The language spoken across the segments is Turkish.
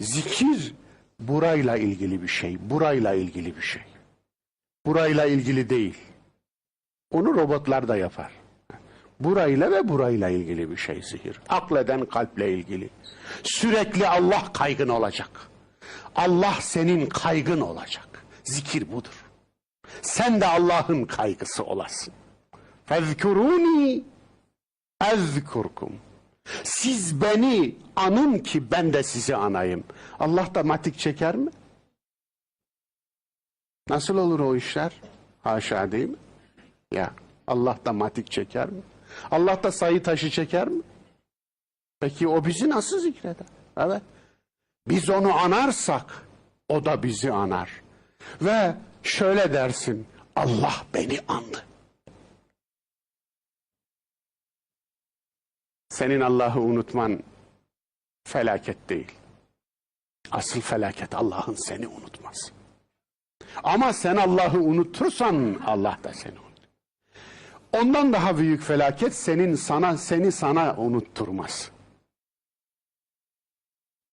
Zikir burayla ilgili bir şey, burayla ilgili bir şey. Burayla ilgili değil. Onu robotlar da yapar. Burayla ve burayla ilgili bir şey zihir. Akleden kalple ilgili. Sürekli Allah kaygın olacak. Allah senin kaygın olacak. Zikir budur. Sen de Allah'ın kaygısı olasın. Fezkuruni ezkurkum. Siz beni anın ki ben de sizi anayım. Allah da matik çeker mi? Nasıl olur o işler? Haşa değil mi? Ya Allah da matik çeker mi? Allah da sayı taşı çeker mi? Peki o bizi nasıl zikreder? Evet. Biz onu anarsak o da bizi anar. Ve şöyle dersin Allah beni andı. Senin Allah'ı unutman felaket değil. Asıl felaket Allah'ın seni unutması. Ama sen Allah'ı unutursan Allah da seni unutur. Ondan daha büyük felaket senin sana seni sana unutturmaz.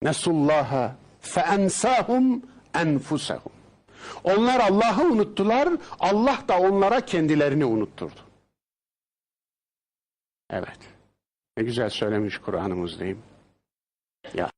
Nesullaha feensahum enfusahum. Onlar Allah'ı unuttular, Allah da onlara kendilerini unutturdu. Evet. Ne güzel söylemiş Kur'an'ımız değil mi? Ya